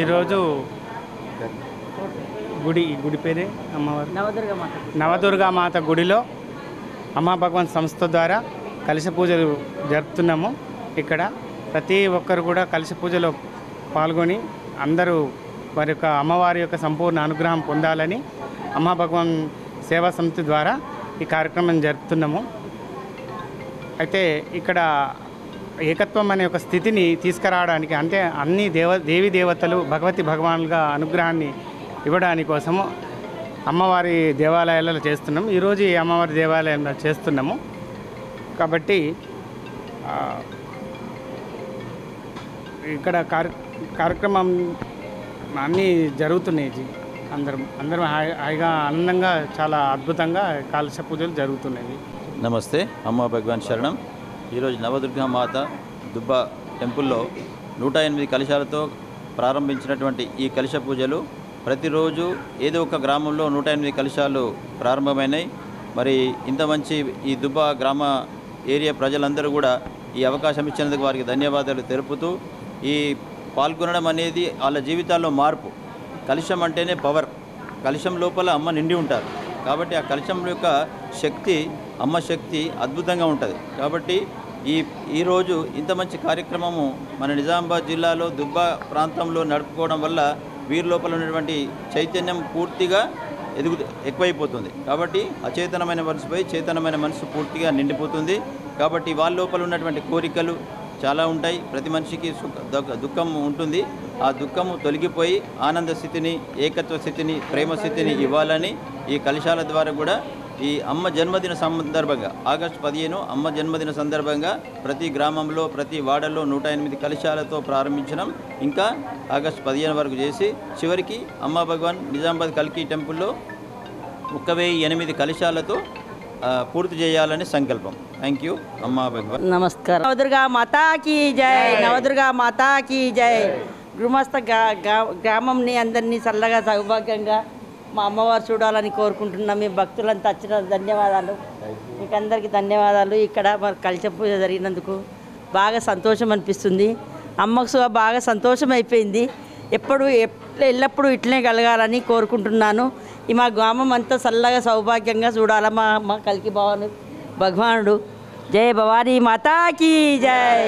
ఈరోజు గుడి గుడి పేరే అమ్మవారు? నవదుర్గ మాత నవదుర్గా మాత గుడిలో అమ్మా భగవాన్ సంస్థ ద్వారా కలశ పూజలు జరుపుతున్నాము. ఇక్కడ ప్రతి ఒక్కరు కూడా కలశ పూజలో పాల్గొని అందరూ వారి యొక్క అమ్మవారి యొక్క సంపూర్ణ అనుగ్రహం పొందాలని అమ్మా భగవాన్ సేవా సమితి ద్వారా ఈ కార్యక్రమం జరుపుతున్నాము. అయితే ఇక్కడ ఏకత్వం అనే ఒక స్థితిని తీసుకురావడానికి అంటే అన్ని దేవ దేవి దేవతలు భగవతి భగవాన్లుగా అనుగ్రహాన్ని ఇవ్వడానికి కోసము అమ్మవారి దేవాలయాలలో చేస్తున్నాము. ఈరోజు ఈ అమ్మవారి దేవాలయంలో చేస్తున్నాము. కాబట్టి ఇక్కడ కార్య కార్యక్రమం అన్నీ జరుగుతున్నాయి అందరం అందరం హాయిగా ఆనందంగా చాలా అద్భుతంగా కాలుష్య పూజలు జరుగుతున్నాయి నమస్తే అమ్మ భగవాన్ శరణం. ఈరోజు నవదుర్గా మాత దుబ్బ టెంపుల్లో నూట ఎనిమిది కలశాలతో ప్రారంభించినటువంటి ఈ కలశ పూజలు ప్రతిరోజు ఏదో ఒక గ్రామంలో నూట ఎనిమిది కలశాలు ప్రారంభమైనాయి. మరి ఇంత మంచి ఈ దుబ్బ గ్రామ ఏరియా ప్రజలందరూ కూడా ఈ అవకాశం ఇచ్చినందుకు వారికి ధన్యవాదాలు తెలుపుతూ ఈ పాల్గొనడం అనేది వాళ్ళ జీవితాల్లో మార్పు. కలుషం అంటేనే పవర్. కలుషం లోపల అమ్మ నిండి ఉంటారు. కాబట్టి ఆ కలుషం యొక్క శక్తి అమ్మ శక్తి అద్భుతంగా ఉంటుంది. కాబట్టి ఈ ఈరోజు ఇంత మంచి కార్యక్రమము మన నిజామాబాద్ జిల్లాలో దుబ్బ ప్రాంతంలో నడుపుకోవడం వల్ల వీరి లోపల ఉన్నటువంటి చైతన్యం పూర్తిగా ఎదుగు ఎక్కువైపోతుంది. కాబట్టి అచేతనమైన మనసుపై చేతనమైన మనసు పూర్తిగా నిండిపోతుంది. కాబట్టి వాళ్ళ లోపల ఉన్నటువంటి కోరికలు చాలా ఉంటాయి. ప్రతి మనిషికి సుఖ దుఃఖం ఉంటుంది. ఆ దుఃఖము తొలగిపోయి ఆనంద స్థితిని ఏకత్వ స్థితిని ప్రేమ స్థితిని ఇవ్వాలని ఈ కలశాల ద్వారా కూడా ఈ అమ్మ జన్మదిన సందర్భంగా ఆగస్టు పదిహేను అమ్మ జన్మదిన సందర్భంగా ప్రతి గ్రామంలో ప్రతి వాడల్లో నూట ఎనిమిది కలశాలతో ప్రారంభించడం ఇంకా ఆగస్టు పదిహేను వరకు చేసి చివరికి అమ్మ భగవాన్ నిజామాబాద్ కల్కి టెంపుల్లో ఒక వెయ్యి ఎనిమిది కలశాలతో పూర్తి చేయాలని సంకల్పం. థ్యాంక్ యూ అమ్మా భగవాన్. నమస్కారం. నవదుర్గా మాతాకి జై. నవదుర్గా మాతాకి జై. గృహస్థ గ్రామంని అందరినీ చల్లగా సౌభాగ్యంగా మా అమ్మవారు చూడాలని కోరుకుంటున్నాం. మీ భక్తులంతా వచ్చిన ధన్యవాదాలు. మీకందరికీ ధన్యవాదాలు. ఇక్కడ మరి కలిసి పూజ జరిగినందుకు బాగా సంతోషం అనిపిస్తుంది. అమ్మకు బాగా సంతోషం అయిపోయింది. ఎప్పుడు ఎల్లప్పుడూ ఇట్లనే కలగాలని కోరుకుంటున్నాను. ఈ మా గ్రామం అంతా చల్లగా సౌభాగ్యంగా చూడాలి మా మా కలికి భవన్ భగవానుడు. జయ భవానీ మాతాకి జయ